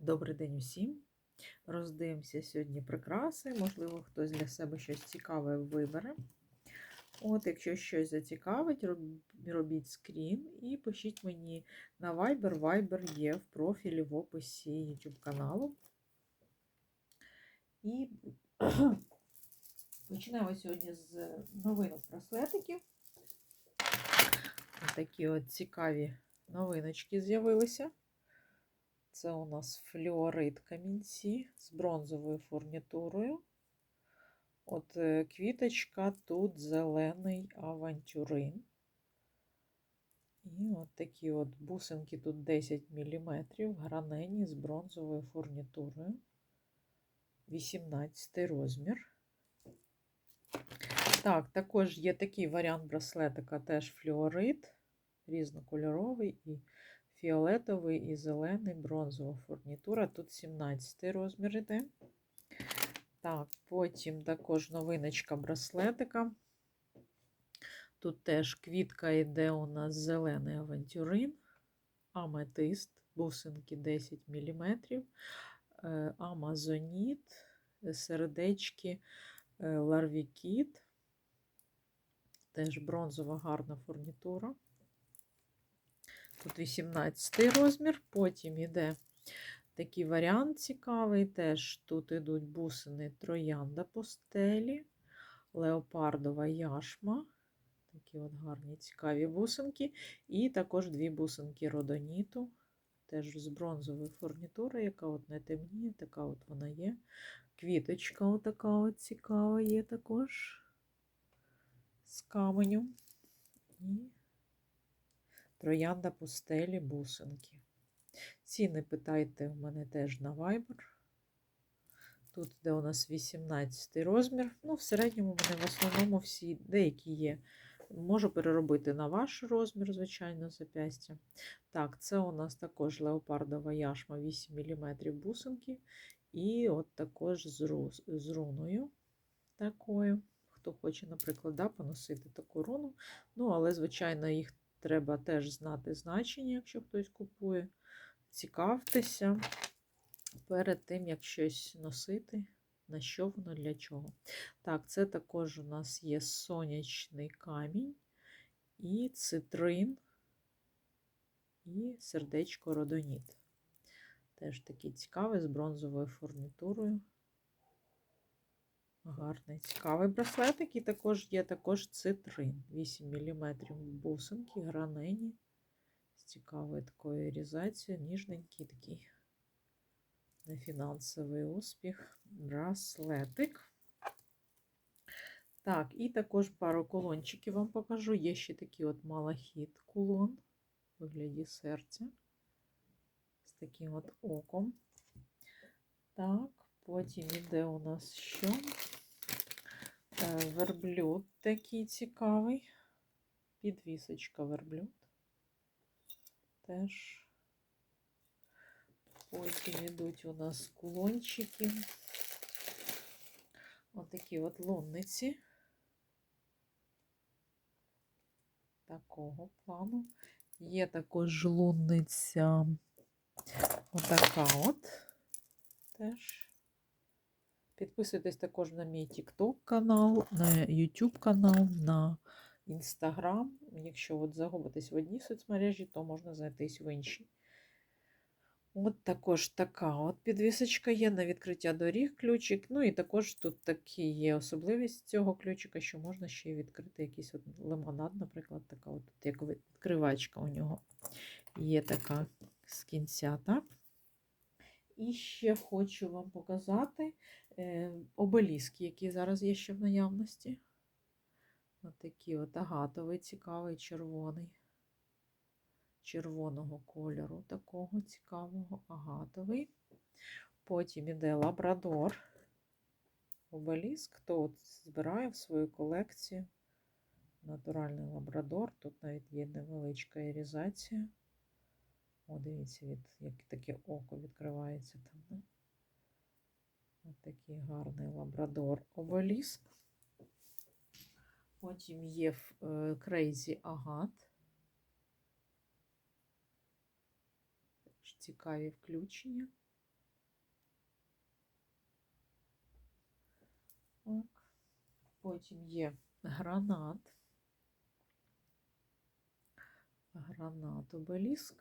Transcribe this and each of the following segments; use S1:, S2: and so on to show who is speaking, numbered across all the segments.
S1: Добрий день усім. Роздивимося сьогодні прикраси. Можливо, хтось для себе щось цікаве вибере. От, якщо щось зацікавить, робіть скрін і пишіть мені на Viber. Viber є в профілі в описі YouTube каналу. І починаємо сьогодні з новинок браслетиків. Такі от цікаві новиночки з'явилися. Це у нас флюорит камінці з бронзовою фурнітурою. От е, квіточка тут зелений авантюрин. І от такі от бусинки тут 10 мм, гранені з бронзовою фурнітурою. 18 розмір. Так, також є такий варіант браслетика, теж флюорит, різнокольоровий фіолетовий і зелений, бронзова фурнітура. Тут 17 розмір іде. Так, потім також новиночка браслетика. Тут теж квітка йде у нас зелений авантюрин, аметист, бусинки 10 мм, амазоніт, сердечки, е, ларвікіт. Теж бронзова гарна фурнітура. Тут 18 розмір, потім йде такий варіант цікавий. Теж тут йдуть бусини троянда по стелі, леопардова яшма. Такі от гарні цікаві бусинки. І також дві бусинки родоніту. Теж з бронзової фурнітури, яка от не темніє, така от вона є. Квіточка отака от цікава є також з каменю. Троянда пустелі бусинки. Ціни питайте в мене теж на Viber. Тут де у нас 18 розмір. Ну, в середньому в мене в основному всі деякі є. Можу переробити на ваш розмір, звичайно, запястя. Так, це у нас також леопардова яшма 8 мм бусинки. І от також з, ру, з руною такою. Хто хоче, наприклад, да, поносити таку руну. Ну, але, звичайно, їх треба теж знати значення, якщо хтось купує. Цікавтеся перед тим, як щось носити, на що воно для чого. Так, це також у нас є сонячний камінь і цитрин, і сердечко родоніт. Теж такий цікавий з бронзовою фурнітурою. Гарний, цікавий браслетик. І також є також цитрин. 8 мм бусинки, гранені. З цікавою такою різацією, ніжненький такий нефінансовий успіх. Браслетик. Так, і також пару колончиків вам покажу. Є ще такий от малахіт кулон в вигляді серця. З таким от оком. Так, потім іде у нас що? Верблюд такий цікавий. Підвісочка верблюд. Теж. Потім йдуть у нас кулончики. Отакі от лунниці. Такого плану. Є також лунниця отака от. Теж. Підписуйтесь також на мій TikTok канал, на YouTube канал, на Instagram. Якщо от загубитесь в одній соцмережі, то можна знайтись в іншій. От також така от підвісочка є на відкриття доріг ключик. Ну і також тут такі є особливість цього ключика, що можна ще й відкрити якийсь от лимонад, наприклад, така от як відкривачка у нього є така з кінця. так? І ще хочу вам показати е, обеліски, які зараз є ще в наявності. Ось такий от агатовий, цікавий, червоний, червоного кольору, такого цікавого агатовий. Потім іде лабрадор. Обеліск, хто от збирає в свою колекцію натуральний лабрадор. Тут навіть є невеличка ірізація. О, дивіться, від, як таке око відкривається там. Да? Ось такий гарний лабрадор обеліск. Потім є Крейзі Агат. Цікаві включення. Так. Потім є гранат. Гранат обеліск.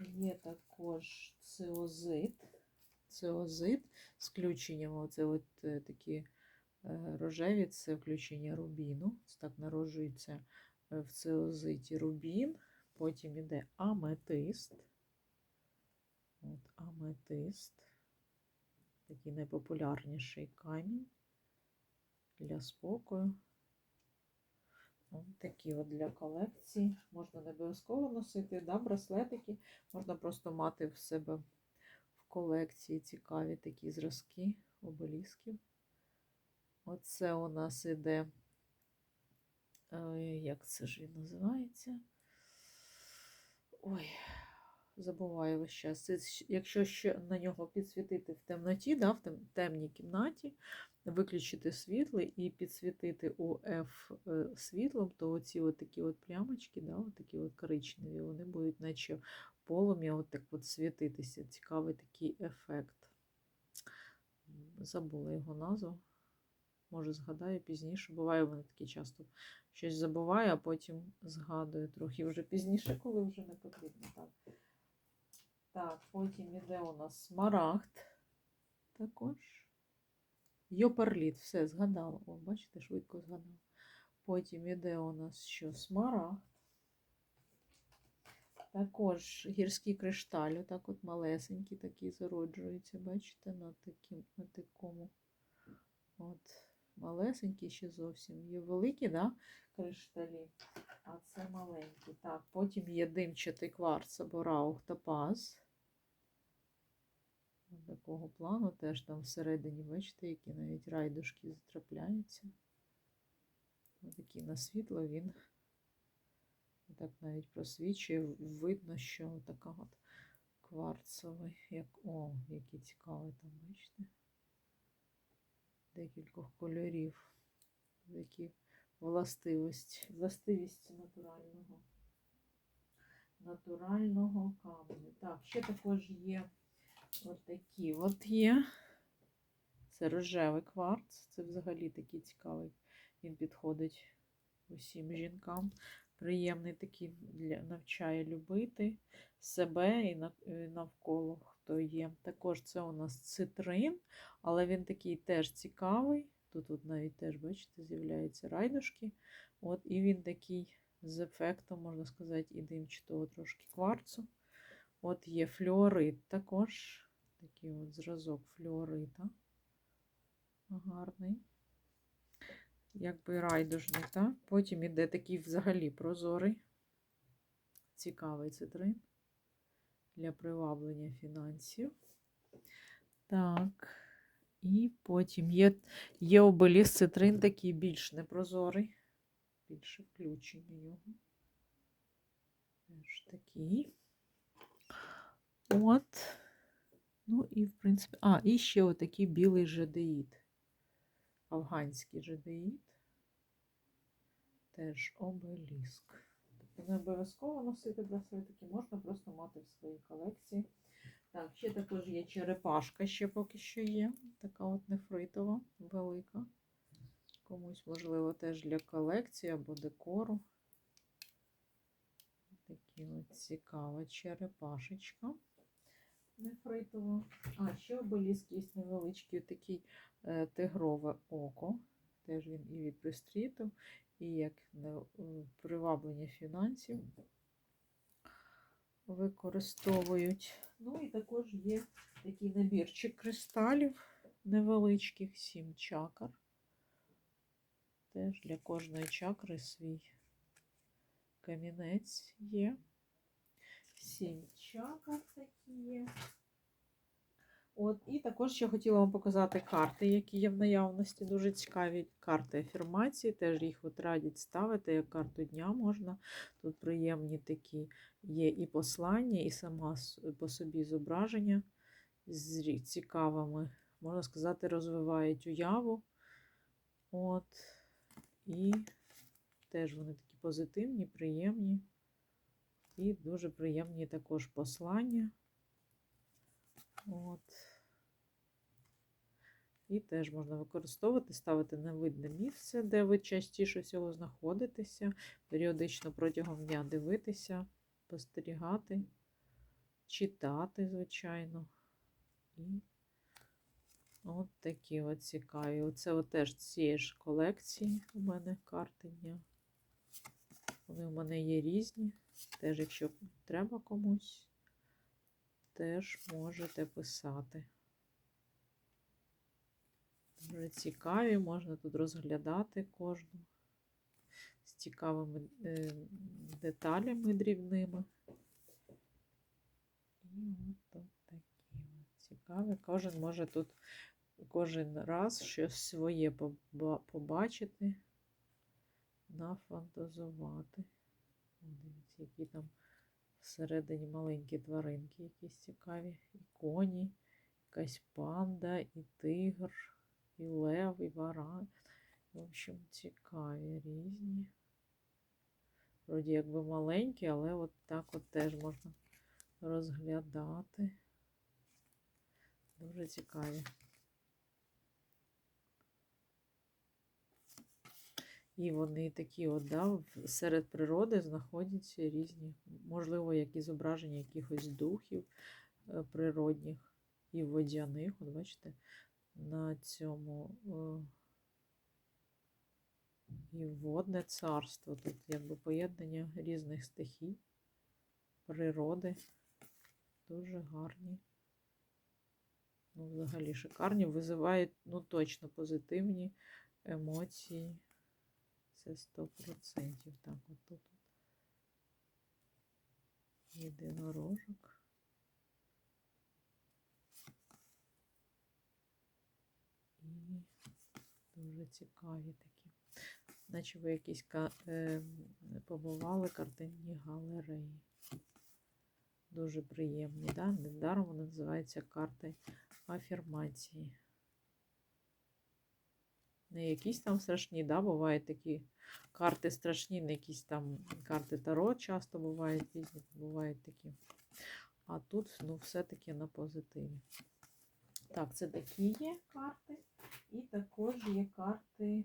S1: Є також циозит. Циозит з включенням, оце от е, такі е, рожеві, це включення рубіну. Це так народжується е, в циозиті рубін. Потім іде аметист. От, аметист. Такий найпопулярніший камінь для спокою. Такі от для колекції. Можна не обов'язково носити, да, браслетики. Можна просто мати в себе колекції цікаві такі зразки обелісків. Оце у нас іде, е, як це ж він називається? Ой, забуваю весь час. Це, якщо ще на нього підсвітити в темноті, да, в темній кімнаті, виключити світло і підсвітити УФ е, світлом, то оці от такі от плямочки, да, от такі от коричневі, вони будуть наче полум'я от так от світитися. Цікавий такий ефект. Забула його назву. Може, згадаю пізніше. Буває, в мене таке часто щось забуваю, а потім згадую трохи вже пізніше, коли вже не потрібно. Так, так потім іде у нас смарагд також. Йопарліт, все, згадала. О, бачите, швидко згадала. Потім іде у нас що смарагд. Також гірський кришталь, отак от малесенький такий зароджується, бачите, на, таким, на такому. От, малесенький ще зовсім. Є великі, да, кришталі, а це маленькі. Так, потім є димчатий кварц або раух топаз. Такого плану теж там всередині, бачите, які навіть райдушки трапляються. Такий на світло він так навіть просвічує. Видно, що така от кварцовий, як о, який цікавий там, бачите? Декількох кольорів. Такі властивості, властивість натурального. Натурального каменю. Так, ще також є от такі от є. Це рожевий кварц. Це взагалі такий цікавий. Він підходить усім жінкам. Приємний такий для навчає любити себе і навколо хто є. Також це у нас цитрин, але він такий теж цікавий. Тут от навіть теж, бачите, з'являються райдушки. От, і він такий з ефектом, можна сказати, і димчатого трошки кварцу. От є флюорит також. Такий от зразок флюорита. Гарний. Якби райдужний, так? Потім іде такий взагалі прозорий, цікавий цитрин для приваблення фінансів. Так. І потім є, є обеліс цитрин такий більш непрозорий, більше включення його. Теж такий. От. Ну і, в принципі, а, і ще отакий білий жадеїд. Афганський жадеїд. Теж обеліск. Тобто не обов'язково носити браслетики, можна просто мати в своїй колекції. Так, ще також є черепашка, ще поки що є. Така от нефритова, велика. Комусь, можливо, теж для колекції або декору. Такі от цікава черепашечка нефритова. А, ще обеліск є невеличкий такий е, тигрове око. Теж він і від пристріту, і як е, приваблення фінансів використовують. Ну і також є такий набірчик кристалів невеличких, сім чакр. Теж для кожної чакри свій камінець є. Сім чакр такі. От, і також ще хотіла вам показати карти, які є в наявності. Дуже цікаві карти афірмації. Теж їх от радять ставити, як карту дня можна. Тут приємні такі є і послання, і сама по собі зображення з цікавими, можна сказати, розвивають уяву. От. І теж вони такі позитивні, приємні. І дуже приємні також послання. От. І теж можна використовувати, ставити на видне місце, де ви частіше всього знаходитеся, періодично протягом дня дивитися, спостерігати, читати, звичайно. І от такі от цікаві. Оце от теж цієї ж колекції у мене карти дня. Вони у мене є різні. Теж, якщо треба комусь, теж можете писати. Дуже цікаві, можна тут розглядати кожну з цікавими е, деталями дрібними. І от такі цікаві. Кожен може тут кожен раз щось своє побачити, нафантазувати. Дивіться, які там всередині маленькі тваринки якісь цікаві. І коні, якась панда, і тигр, і лев, і варан. В общем, цікаві різні. Вроді якби маленькі, але от так от теж можна розглядати. Дуже цікаві. І вони такі, от, да, серед природи знаходяться різні, можливо, які зображення якихось духів е, природних і водяних. От бачите, на цьому е, і водне царство. Тут якби поєднання різних стихій, природи. Дуже гарні. Ну, взагалі шикарні, визивають ну, точно позитивні емоції. Це 100%. Так, от тут єдинорожок. І дуже цікаві такі. Наче ви якісь ка- е, побували картинні галереї. Дуже приємні, да? Недаром вони називаються карти афірмації. Не якісь там страшні, да, бувають такі карти страшні, не якісь там карти Таро часто бувають різні, бувають такі. А тут, ну, все-таки на позитиві. Так, це такі є карти. І також є карти.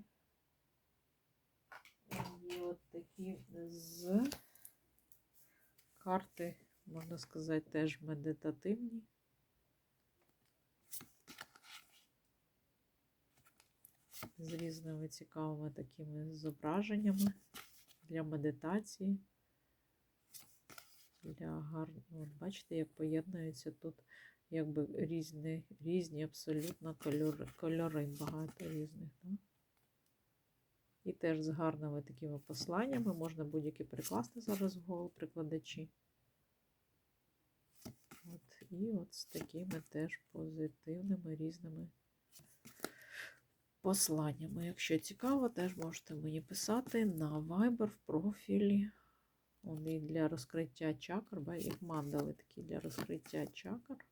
S1: Є от такі з карти, можна сказати, теж медитативні. З різними цікавими такими зображеннями для медитації. Для гар... От бачите, як поєднуються тут якби різні, різні абсолютно кольори, кольори багато різних. Да? І теж з гарними такими посланнями можна будь-які прикласти зараз в голову прикладачі. От, і от з такими теж позитивними різними посланнями. Якщо цікаво, теж можете мені писати на Viber в профілі. Вони для розкриття чакр, ба- як мандали такі для розкриття чакр.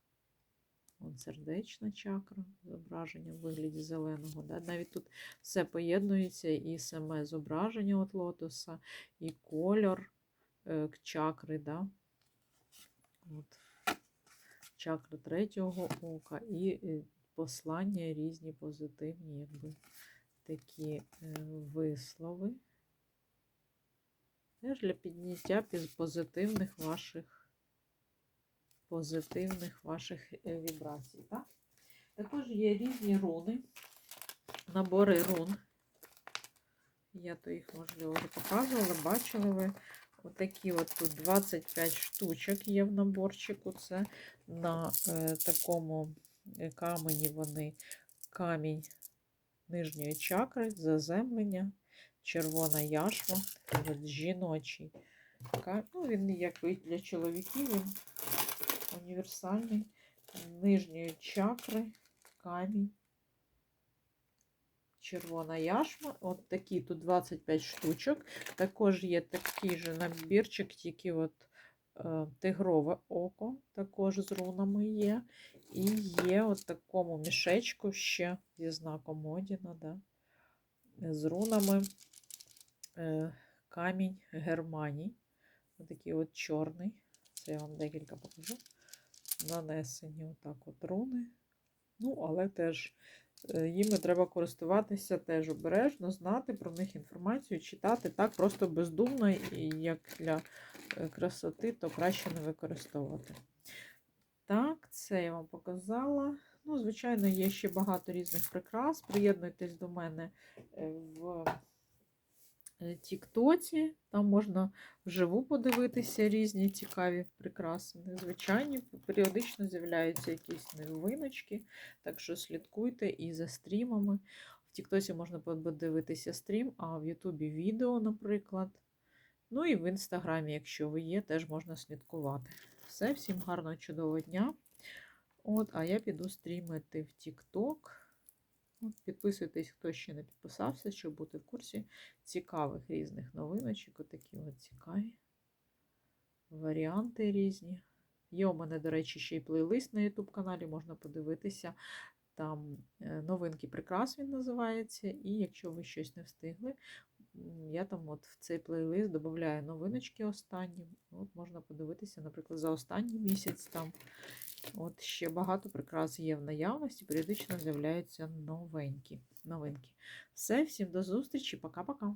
S1: Вон сердечна чакра, зображення в вигляді зеленого. Да? Навіть тут все поєднується і саме зображення от лотоса, і кольор е, чакри. Да? От. Чакра третього ока і е, послання різні позитивні, якби такі е, вислови. Теж для підняття позитивних ваших позитивних ваших е, вібрацій. Так? Також є різні руни, набори рун. Я то їх, можливо, вже показувала, бачили ви. Отакі от тут 25 штучок є в наборчику. Це на е, такому камені вони камінь нижньої чакри, заземлення, червона яшма, жіночий. Ну, він який для чоловіків, він універсальний. Нижньої чакри, камінь, червона яшма. От такі тут 25 штучок. Також є такий же набірчик, тільки от е, тигрове око, також з рунами є. І є от такому мішечку ще зі знаком Одіна, да, з рунами е, камінь Германії. Отакий от чорний. Це я вам декілька покажу. Нанесені отак от руни. Ну, але теж Е, Їми треба користуватися теж обережно, знати про них інформацію, читати так просто бездумно, і як для е, красоти, то краще не використовувати. Так, це я вам показала. Ну, звичайно, є ще багато різних прикрас. Приєднуйтесь до мене е, в е, Тіктоці. Там можна вживу подивитися різні цікаві прикраси. Незвичайні, періодично з'являються якісь новиночки, так що слідкуйте і за стрімами. В Тіктоці можна подивитися стрім, а в Ютубі відео, наприклад. Ну і в інстаграмі, якщо ви є, теж можна слідкувати. Все, всім гарного, чудового дня. От, а я піду стрімити в TikTok. От, підписуйтесь, хто ще не підписався, щоб бути в курсі цікавих різних новиночок. Отакі от цікаві варіанти різні. Є у мене, до речі, ще й плейлист на YouTube каналі, можна подивитися. Там е, новинки прикрас він називається. І якщо ви щось не встигли, я там от в цей плейлист додаю новиночки останні. От можна подивитися, наприклад, за останній місяць там. От ще багато прикрас є в наявності, періодично з'являються новенькі новинки. Все, всім до зустрічі, пока-пока.